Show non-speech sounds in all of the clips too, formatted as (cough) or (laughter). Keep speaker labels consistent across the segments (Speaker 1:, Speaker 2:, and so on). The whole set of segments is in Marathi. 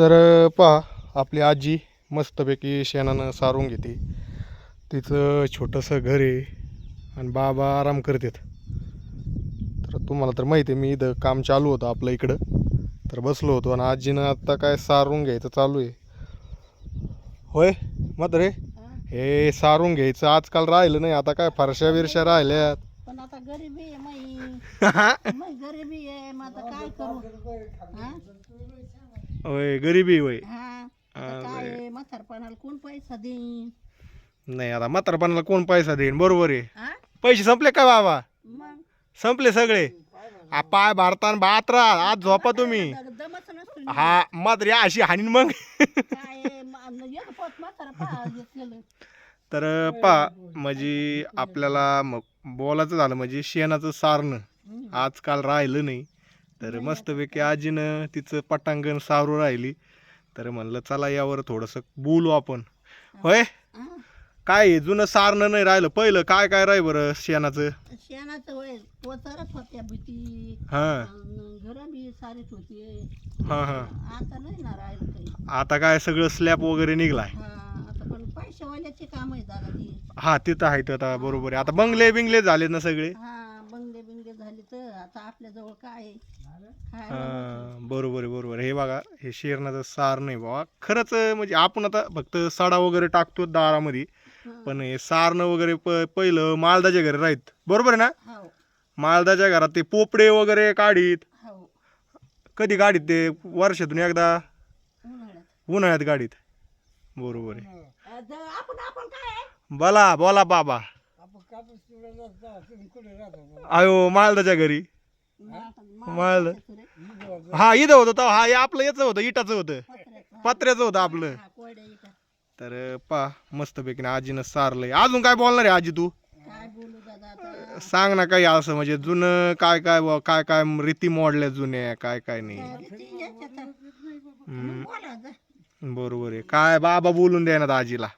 Speaker 1: तर पहा आपली आजी मस्तपैकी शेणानं सारून घेते. तिचं छोटंसं घर आहे आणि बाबा आराम करतात. तर तुम्हाला तर माहिती आहे मी इथं काम चालू होतं आपलं इकडं. तर बसलो होतो आणि आजीनं आत्ता काय सारून घ्यायचं चालू आहे. होय मग रे. हे सारून घ्यायचं आजकाल राहिलं नाही आता काय फरशा बिरशा राहिल्यात.
Speaker 2: पण आता गरिबी आहे (laughs) गरिबी आहे मग आता काय करू?
Speaker 1: होय गरिबी होय
Speaker 2: हा आता काय आहे? म्हातारपणाला कोण पैसा देईन?
Speaker 1: नाही आता म्हातारपणाला कोण पैसा देईन? बरोबर आहे.
Speaker 2: हा
Speaker 1: पैसे संपले का बाबा?
Speaker 2: मग?
Speaker 1: संपले सगळे. आ, पाय भारतान बात राहा. आज झोपा तुम्ही.
Speaker 2: आता दमच नसतो
Speaker 1: हा मात्र अशी हानीन मग.
Speaker 2: काय आहे, म- एक पोत म्हातारा पहा घेतलेलं.
Speaker 1: तर पा म्हणजे आपल्याला म- बोलायचं झालं म्हणजे शेणाचं सारणं.
Speaker 2: हम्म.
Speaker 1: आजकाल राहिलं नाही. तर मस्तपैकी आजीनं तिचं पटांगण सारू राहिली. तर म्हणलं चला यावर थोडंसं बोलू आपण. होय?
Speaker 2: हा.
Speaker 1: काय आहे, जुनं सारणं नाही राहिलं? पहिलं काय काय राही बरं शेणाचं?
Speaker 2: शेणाचं वय पोचारच होत्या भीती.
Speaker 1: हां.
Speaker 2: घर बी सारीच होती.
Speaker 1: हां हां.
Speaker 2: आता नाही ना राहिलं काही.
Speaker 1: आता काय सगळं स्लॅब वगैरे निघलाय.
Speaker 2: हा आता पण पैशावाल्याची काम आहे दादा ती.
Speaker 1: हा तिथं आहेत आता बरोबर आहे. आता बंगले बिंगले झाले ना सगळे.
Speaker 2: हा. तर आता आपल्या जवळ काय आहे?
Speaker 1: हा, बरोबर आहे बरोबर आहे. हे बघा हे शेरणाचं सार नाही बाबा. खरंच म्हणजे आपण आता फक्त सडा वगैरे टाकतो दारामध्ये
Speaker 2: हं.
Speaker 1: पण हे सारणं वगैरे प पहिलं मालदाच्या घरी राहत. बरोबर आहे ना?
Speaker 2: हो.
Speaker 1: मालदाच्या घरात ते पोपडे वगैरे काढीत.
Speaker 2: हो.
Speaker 1: कधी काढीत ते? वर्षातून एकदा?
Speaker 2: उन्हाळ्यात.
Speaker 1: उन्हाळ्यात गाडीत. बरोबर आहे.
Speaker 2: अ, ज- आपण आपण काय आहे?
Speaker 1: बोला बोला बाबा. अयो मालदाच्या घरी.
Speaker 2: मा-
Speaker 1: माल
Speaker 2: मा-
Speaker 1: हा इथं होतं तेव्हा. हा हे आपलं याचं होतं इटाचं होतं.
Speaker 2: पत्र्याचं.
Speaker 1: होतं आपलं.
Speaker 2: हा.
Speaker 1: तर पा मस्तपैकी ना आजीनं सारलंय. अजून काय बोलणार आहे आजी तू?
Speaker 2: काय बोलू दादा आता?
Speaker 1: सांग ना काही असं म्हणजे जुनं काय काय बुवा, काय काय रीती मोडल्या जुन्या काय काय नाही. हम्म. बरोबर आहे. काय बाबा बोलून द्या ना आजीला.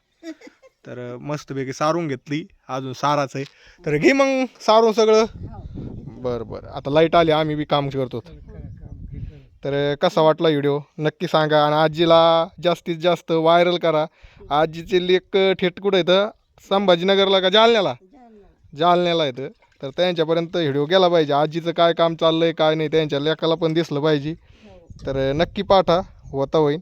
Speaker 1: तर मस्तपैकी सारून घेतली. अजून साराच आहे. तर घे मग सारून सगळं. बरं बरं. आता लाइट आली आम्ही बी काम करतो. तर कसा वाटला व्हिडिओ नक्की सांगा. आणि आजीला जास्तीत जास्त व्हायरल करा. आजीचे लेख थेट कुठं येतं संभाजीनगरला का जालन्याला? जालन्याला येतं तर त्यांच्यापर्यंत व्हिडिओ गेला पाहिजे. आजीचं काय काम चाललं आहे काय नाही त्यांच्या लेखाला पण दिसलं पाहिजे. तर नक्की पाठा. होता होईन.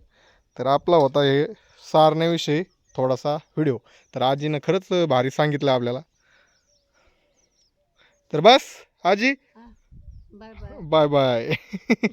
Speaker 1: तर आपला होता हे सारण्याविषयी. थोडासा व्हिडिओ. तर आजीनं खरंच भारी सांगितलं आपल्याला. तर बस आजी.
Speaker 2: Bye bye
Speaker 1: bye bye (laughs)